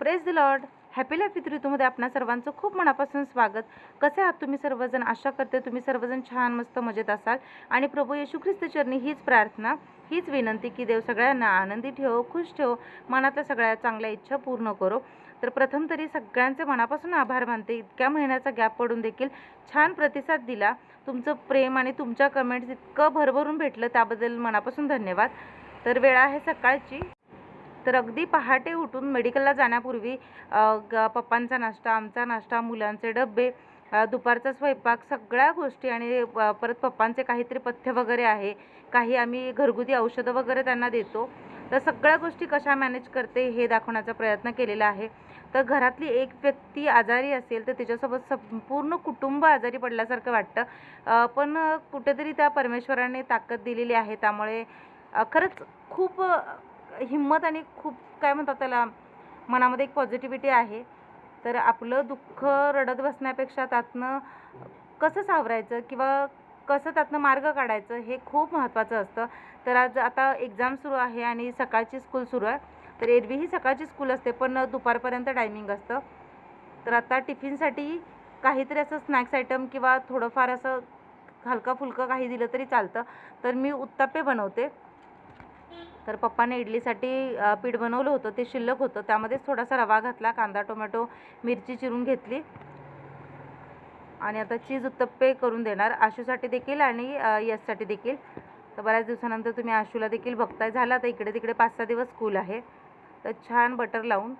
Praise the Lord. Happy life with ऋतूमध्ये आपणा सर्वांचं खूप मनापासून स्वागत. कसे आहात तुम्ही सर्वजण? आशा करते तुम्ही सर्वजण छान मस्त मजेत असाल. आणि प्रभू येशू ख्रिस्त चरणी हीच प्रार्थना हीच विनंती की देव सगळ्यांना आनंदी ठेव खुश ठेव मनातल्या सगळ्या चांगल्या इच्छा पूर्ण करो. तर प्रथम तरी सगळ्यांचे मनापासून आभार मानते. इतक्या महिन्याचा गॅप पडून देखील छान प्रतिसाद दिला. तुमचं प्रेम आणि तुमच्या कमेंट्स इतकं भरभरून भेटलं त्याबद्दल मनापासून धन्यवाद. तर वेळ आहे सकाळची. तर अगदी पहाटे उठून मेडिकलला जाण्यापूर्वी ग पप्पांचा नाश्ता आमचा नाश्ता मुलांचे डबे दुपारचा स्वयंपाक सगळ्या गोष्टी आणि प- परत पप्पांचे काहीतरी पथ्य वगैरे आहे काही आम्ही घरगुती औषधं वगैरे त्यांना देतो तर सगळ्या गोष्टी कशा मॅनेज करते हे दाखवण्याचा प्रयत्न केलेला आहे. तर घरातली एक व्यक्ती आजारी असेल तर तिच्यासोबत संपूर्ण कुटुंब आजारी पडल्यासारखं वाटतं. पण कुठेतरी त्या परमेश्वराने ताकद दिलेली आहे त्यामुळे खरंच खूप हिंमत आणि खूप काय म्हणतात त्याला मनामध्ये एक पॉझिटिव्हिटी आहे. तर आपलं दुःख रडत बसण्यापेक्षा त्यातनं कसं सावरायचं किंवा कसं त्यातनं मार्ग काढायचं हे खूप महत्त्वाचं असतं. तर आज आता एक्झाम सुरू आहे आणि सकाळची स्कूल सुरू आहे. तर एरवी ही सकाळची स्कूल असते पण दुपारपर्यंत टायमिंग असतं. तर आता टिफिनसाठी काहीतरी असं स्नॅक्स आयटम किंवा थोडंफार असं हलकं फुलकं काही दिलं तरी चालतं. तर मी उत्तापे बनवते. तर पप्पाने इडलीसाठी पीठ बनवलं होतं ते शिल्लक होतं. त्यामध्येच थोडासा रवा घातला कांदा टोमॅटो मिरची चिरून घेतली. आणि आता चीज उत्तप्पे करून देणार. आशूसाठी देखील आणि यससाठी यशसाठी देखील. तर बऱ्याच दिवसानंतर तुम्ही आशूला देखील बघताय. झालं आता इकडे तिकडे पाच सहा दिवस स्कूल आहे. तर छान बटर लावून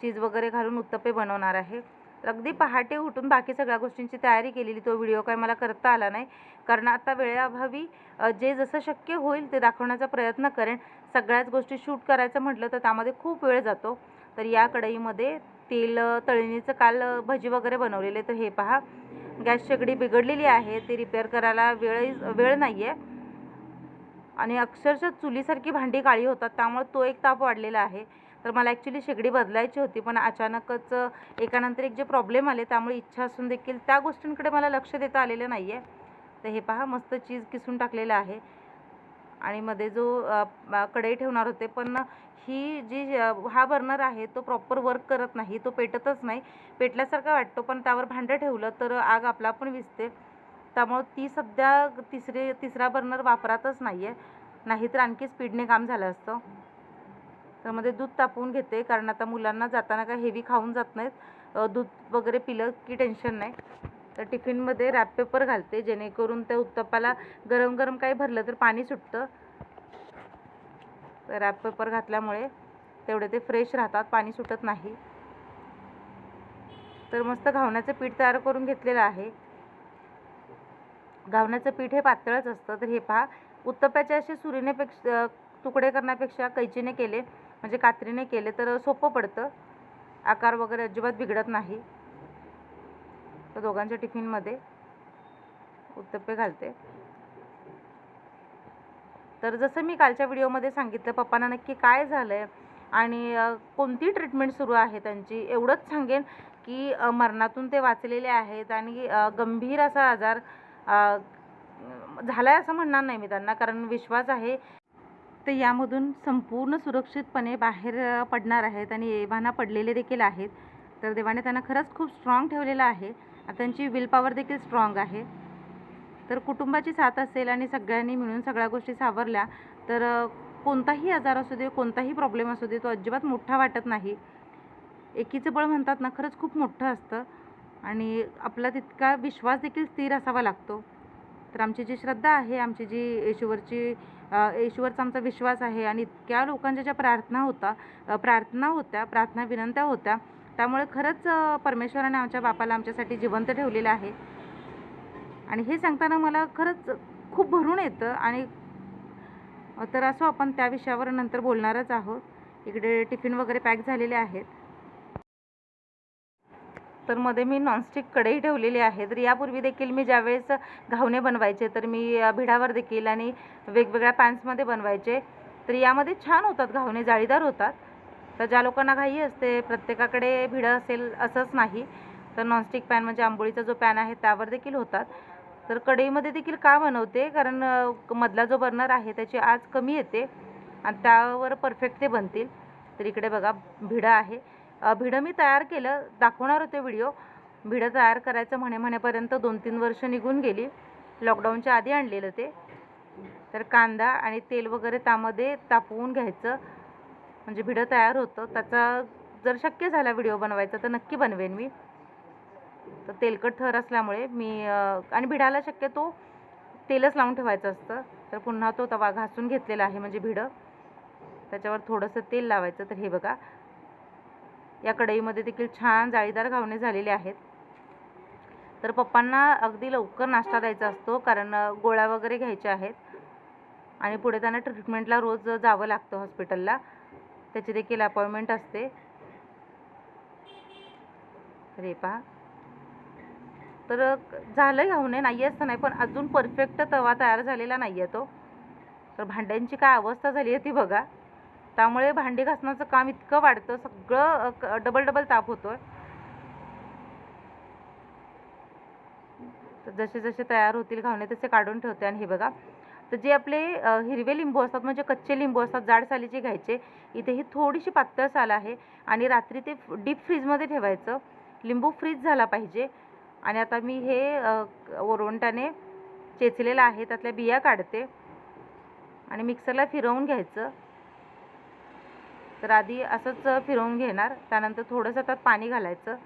चीज वगैरे घालून उत्तप्पे बनवणार आहे. अगदी पहाटे उठून बाकी सगळ्या गोष्टींची तयारी केलेली तो व्हिडिओ काय मला करता आला नाही. कारण आता वेळेअभावी जे जसं शक्य होईल ते दाखवण्याचा प्रयत्न करेन. सगळ्याच गोष्टी शूट करायचं म्हटलं तर त्यामध्ये खूप वेळ जातो. तर या कढईमध्ये तेल तळणीचं काल भजी वगैरे बनवलेले तर हे पहा. गॅस शेगडी बिघडलेली आहे ती रिपेअर करायला वेळ वेळ नाही आहे आणि अक्षरशः चुलीसारखी भांडी काळी होतात त्यामुळे तो एक ताप वाढलेला आहे. तर मला ॲक्च्युली शेगडी बदलायची होती पण अचानकच एकानंतर एक जे प्रॉब्लेम आले त्यामुळे इच्छा असून देखील त्या गोष्टींकडे मला लक्ष देता आलेलं नाही आहे तर हे पहा मस्त चीज किसून टाकलेलं आहे. आणि मध्ये जो कढई ठेवणार होते पण ही जी हा बर्नर आहे तो प्रॉपर वर्क करत नाही तो पेटतच नाही. पेटल्यासारखा वाटतो पण त्यावर भांडं ठेवलं तर आग आपला पण विसते. त्यामुळं ती सध्या तिसरे तिसरा बर्नर वापरातच नाही आहे नाहीतर आणखी स्पीडने काम झालं असतं. तर मध्ये दूध तापवून घेते कारण आता मुलांना जाताना काय हेवी खाऊन जात नाहीत. दूध वगैरे पिलं की टेन्शन नाही. तर टिफिनमध्ये रॅप पेपर घालते जेणेकरून त्या उत्तप्पाला गरम गरम काही भरलं तर पाणी सुटतं. तर रॅप पेपर घातल्यामुळे तेवढे ते फ्रेश राहतात पाणी सुटत नाही. तर मस्त घावण्याचं पीठ तयार करून घेतलेलं आहे. घावण्याचं पीठ हे पातळच असतं. तर हे पहा उत्तप्प्याचे असे सुरीनेपेक्षा तुकडे करण्यापेक्षा कैचीने केले. म्हणजे कात्रीने केले तर सोपं पडतं. आकार वगैरे अजिबात बिघडत नाही. तर दोघांच्या टिफिनमध्ये उत्तप्पे घालते. तर जसं मी कालच्या व्हिडिओमध्ये सांगितलं पप्पांना नक्की काय झालं आहे आणि कोणती ट्रीटमेंट सुरू आहे त्यांची एवढंच सांगेन की मरणातून ते वाचलेले आहेत आणि गंभीर असा आजार झाला आहे असं म्हणणार नाही मी त्यांना कारण विश्वास आहे ते यामधून संपूर्ण सुरक्षितपणे बाहेर पडणार आहेत आणि एव्हाना पडलेले देखील आहेत. तर देवाने त्यांना खरंच खूप स्ट्रॉंग ठेवलेलं आहे. आणि त्यांची विलपॉवर देखील स्ट्रॉंग आहे. तर कुटुंबाची साथ असेल आणि सगळ्यांनी मिळून सगळ्या गोष्टी सावरल्या तर कोणताही आजार असू दे कोणताही प्रॉब्लेम असू दे तो अजिबात मोठा वाटत नाही. एकीचं बळ म्हणतात ना खरंच खूप मोठं असतं. आणि आपला तितका विश्वास देखील स्थिर असावा लागतो. तर आमची जी श्रद्धा आहे आमची जी येशूवरची अ, येशूवरचा आमचा विश्वास आहे आणि इतक्या लोकांच्या ज्या प्रार्थना होता प्रार्थना होत्या प्रार्थना विनंत्या होत्या त्यामुळे खरंच परमेश्वराने आमच्या बापाला आमच्यासाठी जिवंत ठेवलेलं आहे. आणि हे सांगताना मला खरंच खूप भरून येतं आणि तर असो आपण त्या विषयावर नंतर बोलणारच आहोत. इकडे टिफिन वगैरे पॅक झालेले आहेत. तर मध्ये मी नॉनस्टिक कढई ठेवलेली आहे तर यापूर्वी देखील मी ज्यावेळेस घावणे बनवायचे तर मी भिडावर देखील आणि वेगवेगळ्या पॅन्समध्ये बनवायचे. तर यामध्ये छान होतात घावणे जाळीदार होतात. तर ज्या लोकांना घाई असते प्रत्येकाकडे भिडं असेल असंच नाही. तर नॉनस्टिक पॅन म्हणजे आंबोळीचा जो पॅन आहे त्यावर देखील होतात. तर कढईमध्ये देखील का बनवते? कारण मधला जो बर्नर आहे त्याची आज कमी येते आणि त्यावर परफेक्ट ते बनतील. तर इकडे बघा भिडं आहे. भिडं मी तयार केलं दाखवणार होते व्हिडिओ. भिडं तयार करायचं म्हणे म्हणेपर्यंत दोन तीन वर्ष निघून गेली. लॉकडाऊनच्या आधी आणलेलं ते. तर कांदा आणि तेल वगैरे त्यामध्ये तापवून घ्यायचं. म्हणजे भिडं तयार होतं. त्याचा जर शक्य झाला व्हिडिओ बनवायचा तर नक्की बनवेन मी. तर तेलकट थर असल्यामुळे मी आणि भिडाला शक्यतो तेलच लावून ठेवायचं असतं. तर पुन्हा तो तवा घासून घेतलेला आहे म्हणजे भिडं. त्याच्यावर थोडंसं तेल लावायचं. तर हे बघा. या कढईमध्ये देखील छान जाळीदार घावणे झालेले आहेत. तर पप्पांना अगदी लवकर नाश्ता द्यायचा असतो कारण गोळ्या वगैरे घ्यायच्या आहेत. आणि पुढे त्यांना ट्रीटमेंटला रोज जावं लागतं हॉस्पिटलला त्याची देखील अपॉइंटमेंट असते. रे पहा. तर झालं घावणे नाही असतं नाही पण अजून परफेक्ट तवा तयार झालेला नाही आहे तो. तर भांड्यांची काय अवस्था झाली आहे ती बघा. त्यामुळे भांडी घासण्याचं काम इतकं वाढतं सगळं डबल डबल ताप होतो तर जसे जसे तयार होतील घावणे तसे काढून ठेवते. आणि हे बघा तर जे आपले हिरवे लिंबू असतात म्हणजे कच्चे लिंबू असतात जाड सालीचे घ्यायचे. इथे ही थोडीशी पातळ साल आहे. आणि रात्री ते डीप फ्रीजमध्ये ठेवायचं. लिंबू फ्रीज झाला पाहिजे. आणि आता मी हे ओरवंटाने चेचलेलं आहे त्यातल्या बिया काढते. आणि मिक्सरला फिरवून घ्यायचं. तर आधी असंच फिरवून घेणार. त्यानंतर थोडंसं त्यात पाणी घालायचं.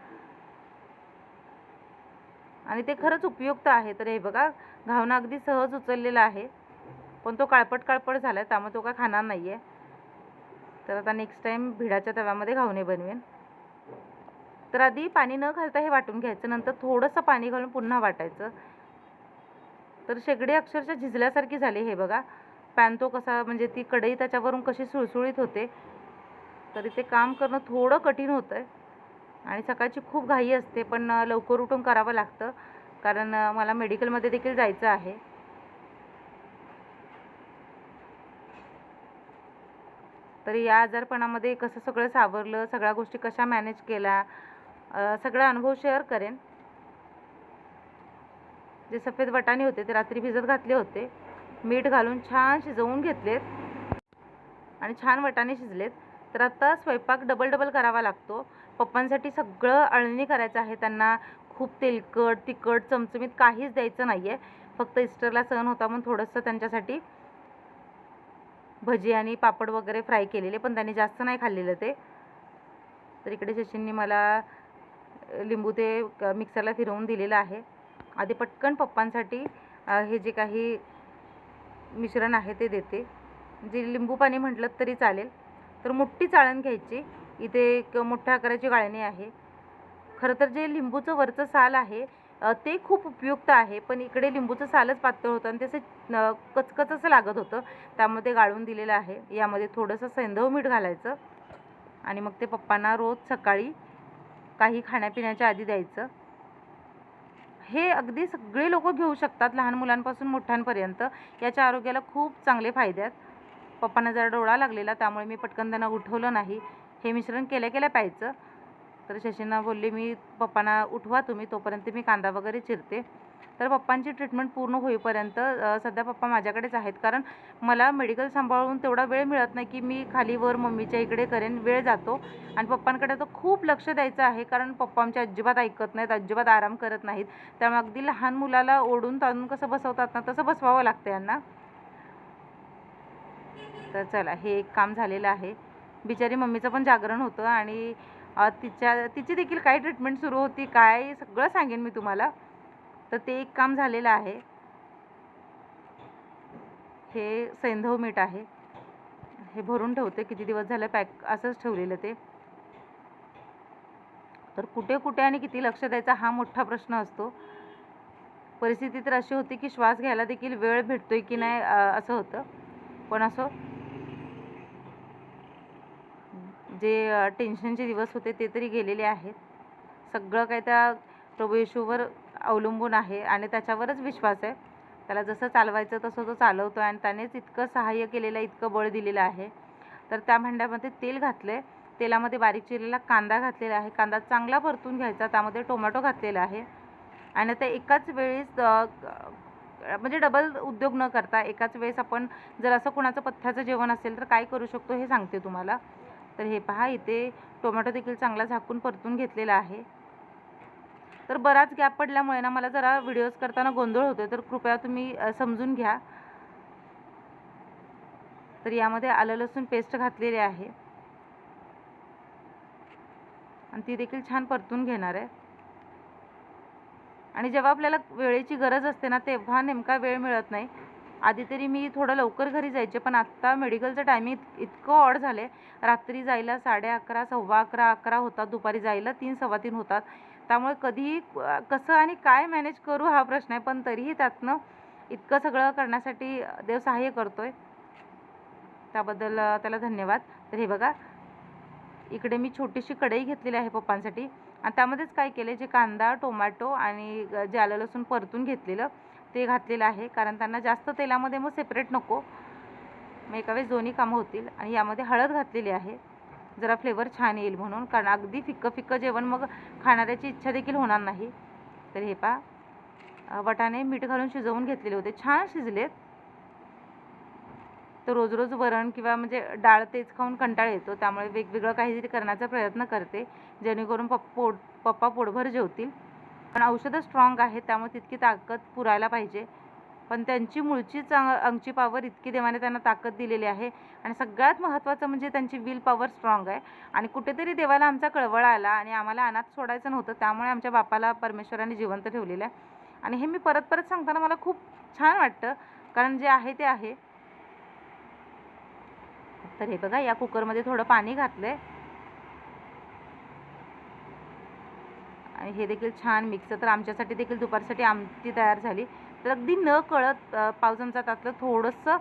आणि ते खरंच उपयुक्त आहे. तर हे बघा घावणं अगदी सहज उचललेला आहे. पण तो काळपट काळपट झाला आहे त्यामुळे तो काय खाणार नाही आहे तर आता नेक्स्ट टाईम भिडाच्या तव्यामध्ये घावणे बनवेन. तर आधी पाणी न घालता हे वाटून घ्यायचं. नंतर थोडंसं पाणी घालून पुन्हा वाटायचं. तर शेगडी अक्षरशः झिजल्यासारखी झाली हे बघा. पॅन तो कसा म्हणजे ती कढई त्याच्यावरून कशी सुळसुळीत होते तरी ते काम करणं थोडं कठीण होतं आहे आणि सकाळची खूप घाई असते पण लवकर उठून करावं लागतं. कारण मला मेडिकलमध्ये देखील जायचं आहे. तर या आजारपणामध्ये कसं सगळं सावरलं सगळ्या गोष्टी कशा मॅनेज केल्या सगळा अनुभव शेअर करेन. जे सफेद वटाणे होते ते रात्री भिजत घातले होते. मीठ घालून छान शिजवून घेतलेत. आणि छान वटाणे शिजलेत. तर आता स्वयंपाक डबल डबल करावा लागतो. पप्पांसाठी सगळं अळणी करायचं आहे. त्यांना खूप तेलकट तिखट चमचमीत काहीच द्यायचं नाही आहे फक्त इस्टरला सण होता म्हणून थोडंसं त्यांच्यासाठी भजी आणि पापड वगैरे फ्राय केलेले पण त्यांनी जास्त नाही खाल्लेलं ते. तर इकडे शशींनी मला लिंबू ते मिक्सरला फिरवून दिलेलं आहे. आधी पटकन पप्पांसाठी हे जे काही मिश्रण आहे ते देते. जे लिंबू पाणी म्हटलं तरी चालेल. तर मोठी चाळण घ्यायची. इथे एक मोठ्या आकाराची गाळणी आहे. खरं तर जे लिंबूचं वरचं साल आहे ते खूप उपयुक्त आहे. पण इकडे लिंबूचं सालच पातळ होतं आणि त्याचं कचकच असं लागत होतं. त्यामध्ये गाळून दिलेलं आहे. यामध्ये थोडंसं सैंदव मीठ घालायचं. आणि मग ते पप्पांना रोज सकाळी काही खाण्यापिण्याच्या आधी द्यायचं. हे अगदी सगळे लोक घेऊ शकतात लहान मुलांपासून मोठ्यांपर्यंत. याच्या आरोग्याला खूप चांगले फायदे आहेत. पप्पांना जरा डोळा लागलेला त्यामुळे मी पटकन त्यांना उठवलं नाही. हे मिश्रण केल्या केल्या प्यायचं. तर शशींना बोलले मी पप्पांना उठवा तुम्ही तोपर्यंत मी कांदा वगैरे चिरते. तर पप्पांची ट्रीटमेंट पूर्ण होईपर्यंत सध्या पप्पा माझ्याकडेच आहेत. कारण मला मेडिकल सांभाळून तेवढा वेळ मिळत नाही की मी खाली वर मम्मीच्या इकडे करेन वेळ जातो. आणि पप्पांकडे तर खूप लक्ष द्यायचं आहे कारण पप्पा आमचे अजिबात ऐकत नाहीत अजिबात आराम करत नाहीत. त्यामुळे अगदी लहान मुलाला ओढून ताणून कसं बसवतात ना तसं बसवावं लागतं यांना. तर चला हे एक काम झालेलं आहे. बिचारी मम्मीचं पण जागरण होतं आणि तिच्या तिची देखील काय ट्रीटमेंट सुरू होती काय सगळं सांगेन मी तुम्हाला. तर ते एक काम झालेलं आहे. हे सैंधव मीठ आहे. हे भरून ठेवते किती दिवस झालं पॅक असंच ठेवलेलं ते. तर कुठे कुठे आणि किती लक्ष द्यायचा हा मोठा प्रश्न असतो. परिस्थिती तर अशी होती की श्वास घ्यायला देखील वेळ भेटतोय की नाही असं होतं. पण असं जे टेन्शनचे दिवस होते ते तरी गेलेले आहेत. सगळं काय त्या प्रभू येशूवर अवलंबून आहे आणि त्याच्यावरच विश्वास आहे. त्याला जसं चालवायचं तसं तो चालवतो आणि त्यानेच इतकं सहाय्य केलेलं आहे, इतकं बळ दिलेलं आहे. तर त्या भांड्यामध्ये तेल घातलं आहे तेलामध्ये बारीक चिरलेला कांदा घातलेला आहे. कांदा चांगला परतून घ्यायचा. त्यामध्ये टोमॅटो घातलेला आहे. आणि ते एकाच वेळेस म्हणजे डबल उद्योग न करता एकाच वेळेस आपण जर असं कोणाचं पथ्याचं जेवण असेल तर काय करू शकतो हे सांगते तुम्हाला. तर हे पहा इथे टोमॅटो देखील चांगला झाकून परतून घेतलेला आहे. तर बराच गॅप पडल्यामुळे ना मला जरा व्हिडिओज करताना गोंधळ होतो तर कृपया तुम्ही समजून घ्या. तर यामध्ये आलं लसूण पेस्ट घातलेली आहे. आणि ती देखील छान परतून घेणार आहे. आणि जेव्हा आपल्याला वेळेची गरज असते ना तेव्हा नेमका वेळ मिळत नाही. आधी तरी मी थोडं लवकर घरी जायचे पण आत्ता मेडिकलचं टायमिंग इतकं ऑड झाले रात्री जायला साडे अकरा सव्वा अकरा अकरा होतात. दुपारी जायला तीन सव्वा तीन होतात. त्यामुळे कधीही कसं आणि काय मॅनेज करू हा प्रश्न आहे पण तरीही त्यातनं इतकं सगळं करण्यासाठी देव सहाय्य करतोय. त्याबद्दल त्याला धन्यवाद. तर हे बघा इकडे मी छोटीशी कढई घेतलेली आहे पप्पांसाठी. आणि त्यामध्येच काय केले जे कांदा टोमॅटो आणि ग- जे आलं लसूण परतून घेतलेलं ते घातलेलं आहे. कारण त्यांना जास्त तेलामध्ये मग सेपरेट नको. मग एका वेळेस दोन्ही कामं होतील. आणि यामध्ये हळद घातलेली आहे. जरा फ्लेवर छान येईल म्हणून. कारण अगदी फिक्कं फिक्कं जेवण मग खाणाऱ्याची इच्छा देखील होणार नाही. तर हे पा वटाने मीठ घालून शिजवून घेतलेले होते. छान शिजलेत. तर रोज रोज वरण किंवा म्हणजे डाळ तेच खाऊन कंटाळ येतो. त्यामुळे वेगवेगळं काहीतरी करण्याचा प्रयत्न करते. जेणेकरून पप पोट पप्पा पोटभर जेवतील. पण औषधं स्ट्रॉंग आहेत त्यामुळे तितकी ताकद पुरायला पाहिजे. पण त्यांची मूळचीच अंग अंगची पॉवर इतकी देवाने त्यांना ताकद दिलेली आहे. आणि सगळ्यात महत्त्वाचं म्हणजे त्यांची विल पॉवर स्ट्रॉंग आहे. आणि कुठेतरी देवाला आमचा कळवळ आला आणि आम्हाला अनाथ सोडायचं नव्हतं त्यामुळे आमच्या बापाला परमेश्वराने जिवंत ठेवलेलं आहे. आणि हे मी परत परत सांगताना मला खूप छान वाटतं. कारण जे आहे ते आहे. तर हे बघा या कुकरमध्ये थोडं पाणी घातलं आहे आणि हे देखील छान मिक्स तर आमच्यासाठी देखील दुपारसाठी आमटी तयार झाली. तर अगदी न कळत अ, पाव चमचा त्यातलं थोडंसं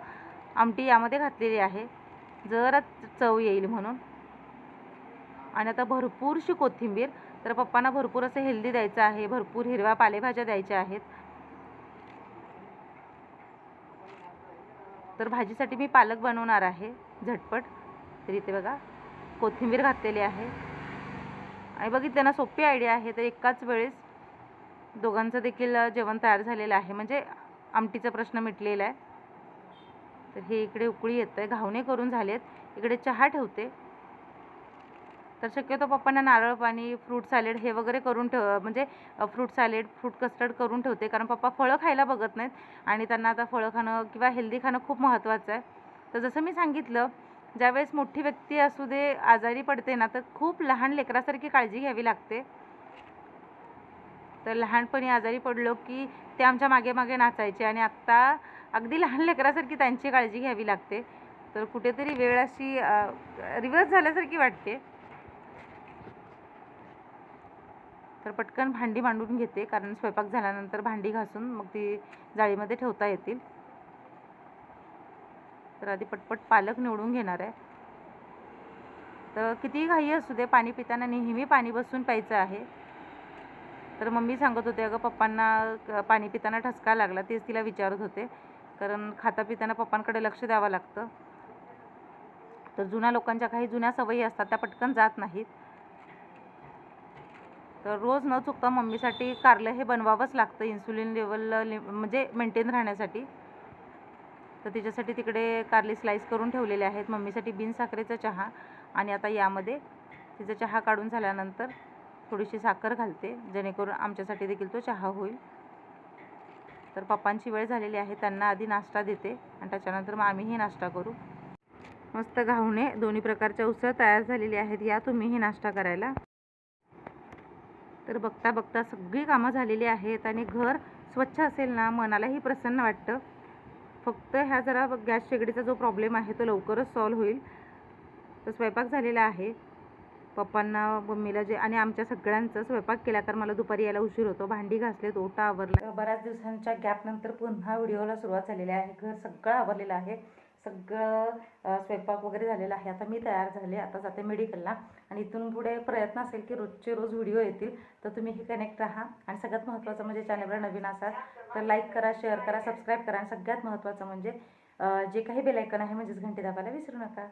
आमटी यामध्ये घातलेली आहे. जरा चव येईल म्हणून. आणि आता भरपूरशी कोथिंबीर. तर पप्पांना भरपूर असं हेल्दी द्यायचं आहे. भरपूर हिरव्या पालेभाज्या द्यायच्या आहेत. तर भाजीसाठी मी पालक बनवणार आहे. झटपट. तर इथे बघा कोथिंबीर घातलेली आहे. आणि बघितलं ना सोपी आयडिया आहे. तर एकाच वेळेस दोघांचं देखील जेवण तयार झालेलं आहे. म्हणजे आमटीचा प्रश्न मिटलेला आहे. तर हे इकडे उकळी येतं आहे घावणे करून झालेत. इकडे चहा ठेवते. तर शक्यतो पप्पांना नारळ पाणी फ्रूट सॅलेड हे वगैरे करून ठेव म्हणजे फ्रूट सॅलेड फ्रूट कस्टर्ड करून ठेवते. कारण पप्पा फळं खायला बघत नाहीत. आणि त्यांना आता फळं खाणं किंवा हेल्दी खाणं खूप महत्त्वाचं आहे. तर जसं मी सांगितलं ज्यावेळेस मोठी व्यक्ती असू दे आजारी पडते ना तर खूप लहान लेकरासारखी काळजी घ्यावी लागते. तर लहानपणी आजारी पडलो की ते आमच्या मागे मागे नाचायचे आणि आत्ता अगदी लहान लेकरासारखी त्यांची काळजी घ्यावी लागते. तर कुठेतरी वेळ अशी रिव्हर्स झाल्यासारखी वाटते. तर पटकन भांडी मांडून घेते कारण स्वयंपाक झाल्यानंतर भांडी घासून मग ती जाळीमध्ये ठेवता येतील. तर आधी पटपट पालक निवडून घेणार आहे. तर कितीही घाई असू दे पाणी पिताना नेहमी पाणी बसून प्यायचं आहे. तर मम्मी सांगत होते अगं पप्पांना पाणी पिताना ठसका लागला. तेच तिला विचारत होते. कारण खाता पिताना पप्पांकडे लक्ष द्यावं लागतं. तर जुन्या लोकांच्या काही जुन्या सवयी असतात त्या पटकन जात नाहीत. तर रोज न चुकता मम्मीसाठी कारलं हे बनवावंच लागतं इन्सुलिन लेवल म्हणजे मेंटेन राहण्यासाठी. तर तिच्यासाठी तिकडे कारली स्लाईस करून ठेवलेले आहेत. मम्मीसाठी बिन साखरेचा चहा आणि आता यामध्ये तिचा चहा काढून झाल्यानंतर थोडीशी साखर घालते. जेणेकरून आमच्यासाठी देखील तो चहा होईल. तर पप्पांची वेळ झालेली आहे. त्यांना आधी नाश्ता देते आणि त्याच्यानंतर मग आम्हीही नाश्ता करू. मस्त घावणे दोन्ही प्रकारच्या उसळ तयार झालेली आहेत. या तुम्हीही नाश्ता करायला. तर बघता बघता सगळी कामं झालेली आहेत आणि घर स्वच्छ असेल ना मनालाही प्रसन्न वाटतं. फक्त ह्या जरा गॅस शेगडीचा जो प्रॉब्लेम आहे तो लवकरच सॉल्व होईल. तर स्वयंपाक झालेला आहे. पप्पांना मम्मीला जे आणि आमच्या सगळ्यांचं स्वयंपाक केला तर मला दुपारी यायला उशीर होतो. भांडी घासले ओटा आवरला. बऱ्याच दिवसांच्या गॅपनंतर पुन्हा व्हिडिओला सुरुवात झालेली आहे. घर सगळं आवरलेलं आहे. सगळं स्वयंपाक वगैरे झालेला आहे. आता मी तयार झाले आता जाते मेडिकलला. आणि इथून पुढे प्रयत्न असेल की रोजचे रोज व्हिडिओ येतील तर तुम्ही हे कनेक्ट राहा. आणि सगळ्यात महत्त्वाचं म्हणजे चॅनलवर नवीन असाल तर लाईक करा शेअर करा सबस्क्राईब करा. आणि सगळ्यात महत्त्वाचं म्हणजे जे काही बेलायकन आहे म्हणजेच घंटी दाबायला विसरू नका.